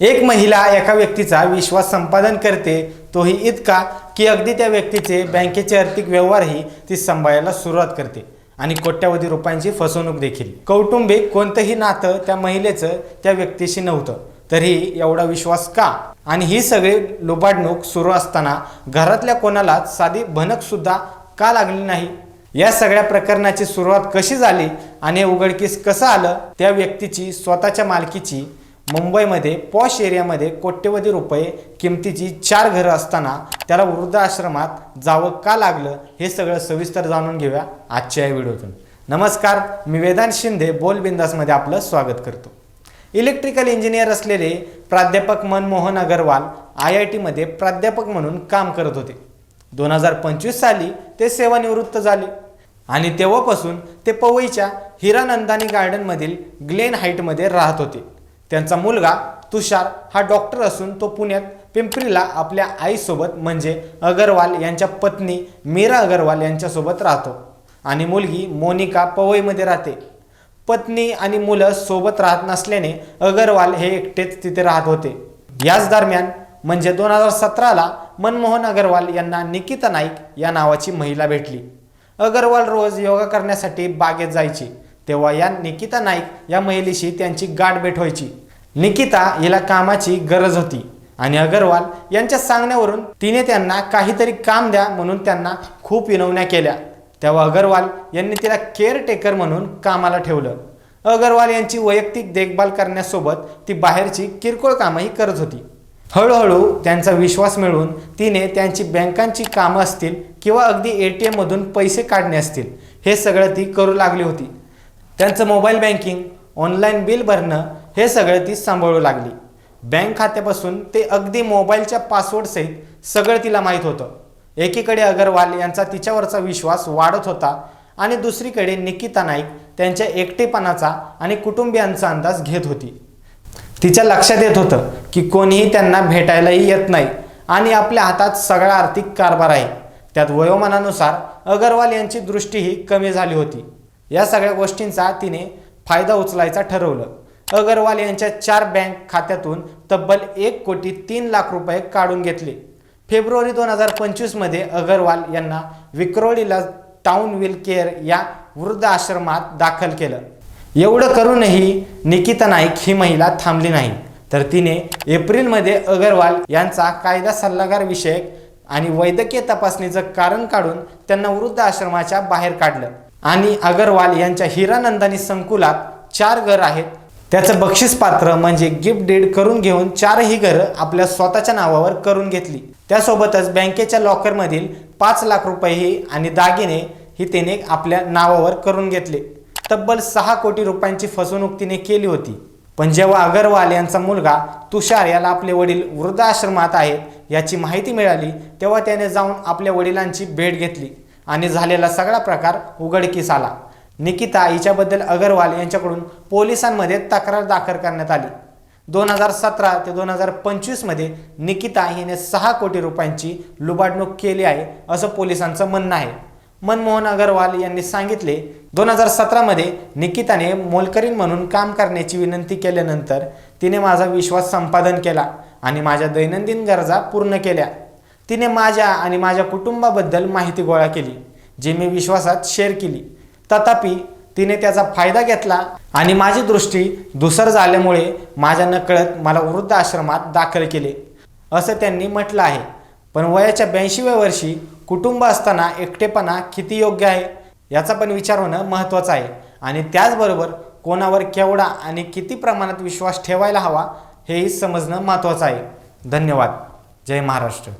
एक महिला एका व्यक्तीचा विश्वास संपादन करते तोही इतका की अगदी त्या व्यक्तीचे बँकेचे आर्थिक व्यवहारही ती सांभाळायला सुरुवात करते. आणि कोट्यावधी रुपयांची फसवणूक देखील. कौटुंबिक कोणतंही नातं त्या महिलेचं त्या व्यक्तीशी नव्हतं. तरीही एवढा विश्वास का? आणि ही सगळी लुबाडणूक सुरू असताना घरातल्या कोणालाच साधी भनक सुद्धा का लागली नाही? या सगळ्या प्रकरणाची सुरुवात कशी झाली आणि उघडकीस कसं आलं? त्या व्यक्तीची स्वतःच्या मालकीची मुंबईमध्ये पॉश एरियामध्ये कोट्यवधी रुपये किमतीची चार घरं असताना त्याला वृद्धाश्रमात जावं का लागलं हे सगळं सविस्तर जाणून घेऊया आजच्या या व्हिडिओतून. नमस्कार मी वेदांत शिंदे बोलबिंदासमध्ये आपलं स्वागत करतो. इलेक्ट्रिकल इंजिनियर असलेले प्राध्यापक मनमोहन अगरवाल आय आय टीमध्ये प्राध्यापक म्हणून काम करत होते. दोन हजार पंचवीस साली ते सेवानिवृत्त झाले. आणि तेव्हापासून ते पवईच्या हिरानंदानी गार्डनमधील ग्लेन हाईटमध्ये राहत होते. त्यांचा मुलगा तुषार हा डॉक्टर असून तो पुण्यात पिंपरीला आपल्या आईसोबत म्हणजे अगरवाल यांच्या पत्नी मीरा अगरवाल यांच्यासोबत राहतो. आणि मुलगी मोनिका पवईमध्ये राहते. पत्नी आणि मुलं सोबत राहत नसल्याने अगरवाल हे एकटेच तिथे राहत होते. याच दरम्यान म्हणजे दोन हजार सतराला मनमोहन अगरवाल यांना निकिता नाईक या नावाची महिला भेटली. अगरवाल रोज योगा करण्यासाठी बागेत जायची तेव्हा या निकिता नाईक या महिलेशी त्यांची गाठ भेट व्हायची. निकिता हिला कामाची गरज होती. आणि अगरवाल यांच्या सांगण्यावरून तिने त्यांना काहीतरी काम द्या म्हणून त्यांना खूप विनवण्या केल्या. तेव्हा अगरवाल यांनी तिला केअरटेकर म्हणून कामाला ठेवलं. अगरवाल यांची वैयक्तिक देखभाल करण्यासोबत ती बाहेरची किरकोळ कामही करत होती. हळूहळू त्यांचा विश्वास मिळवून तिने त्यांची बँकांची कामं असतील किंवा अगदी ए टी एममधून पैसे काढणे असतील हे सगळं ती करू लागली होती. त्यांचं मोबाईल बँकिंग ऑनलाईन बिल भरणं हे सगळं ती सांभाळू लागली. बँक खात्यापासून ते अगदी मोबाईलच्या पासवर्डसहित सगळं तिला माहीत होतं. एकीकडे अगरवाल यांचा तिच्यावरचा विश्वास वाढत होता आणि दुसरीकडे निकिता नाईक त्यांच्या एकटेपणाचा आणि कुटुंबियांचा अंदाज घेत होती. तिच्या लक्षात येत होतं की कोणीही त्यांना भेटायलाही येत नाही आणि आपल्या हातात सगळा आर्थिक कारभार आहे. त्यात वयोमानानुसार अगरवाल यांची दृष्टीही कमी झाली होती. या सगळ्या गोष्टींचा तिने फायदा उचलायचा ठरवलं. अगरवाल यांच्या चार बँक खात्यातून तब्बल एक कोटी तीन लाख रुपये काढून घेतले. फेब्रुवारी दोन हजार पंचवीसमध्ये अगरवाल यांना विक्रोळीला टाऊन विल केअर या वृद्ध आश्रमात दाखल केलं. एवढं करूनही निकिता नाईक ही महिला थांबली नाही. तर तिने एप्रिलमध्ये अगरवाल यांचा कायदा सल्लागार विषयक आणि वैद्यकीय तपासणीचं कारण काढून त्यांना वृद्ध आश्रमाच्या बाहेर काढलं. आणि अगरवाल यांच्या हिरानंदानी संकुलात चार घर आहेत. त्याचं बक्षीस पात्र म्हणजे गिफ्ट डीड करून घेऊन चारही घरं आपल्या स्वतःच्या नावावर करून घेतली. त्यासोबतच बँकेच्या लॉकरमधील पाच लाख रुपयेही आणि दागिने ही तिने आपल्या नावावर करून घेतले. तब्बल सहा कोटी रुपयांची फसवणूक तिने केली होती. पण जेव्हा अगरवाल यांचा मुलगा तुषार याला आपले वडील वृद्धाश्रमात आहेत याची माहिती मिळाली तेव्हा त्याने जाऊन आपल्या वडिलांची भेट घेतली आणि झालेला सगळा प्रकार उघडकीस आला. निकिता हिच्याबद्दल अगरवाल यांच्याकडून पोलिसांमध्ये तक्रार दाखल करण्यात आली. दोन हजार सतरा ते दोन हजार पंचवीसमध्ये निकिता हिने सहा कोटी रुपयांची लुबाडणूक केली आहे असं पोलिसांचं म्हणणं आहे. मनमोहन अगरवाल यांनी सांगितले दोन हजार सतरामध्ये निकिताने मोलकरीण म्हणून काम करण्याची विनंती केल्यानंतर तिने माझा विश्वास संपादन केला आणि माझ्या दैनंदिन गरजा पूर्ण केल्या. तिने माझ्या आणि माझ्या कुटुंबाबद्दल माहिती गोळा केली जी मी विश्वासात शेअर केली. तथापि तिने त्याचा फायदा घेतला आणि माझी दृष्टी धुसर झाल्यामुळे माझ्या नकळत मला वृद्ध आश्रमात दाखल केले. असं त्यांनी म्हटलं आहे. पण वयाच्या ब्याऐंशीव्या वर्षी कुटुंब असताना एकटेपणा किती योग्य आहे याचा पण विचार होणं महत्त्वाचं आहे. आणि त्याचबरोबर कोणावर केवढा आणि किती प्रमाणात विश्वास ठेवायला हवा हेही समजणं महत्त्वाचं आहे. धन्यवाद. जय महाराष्ट्र.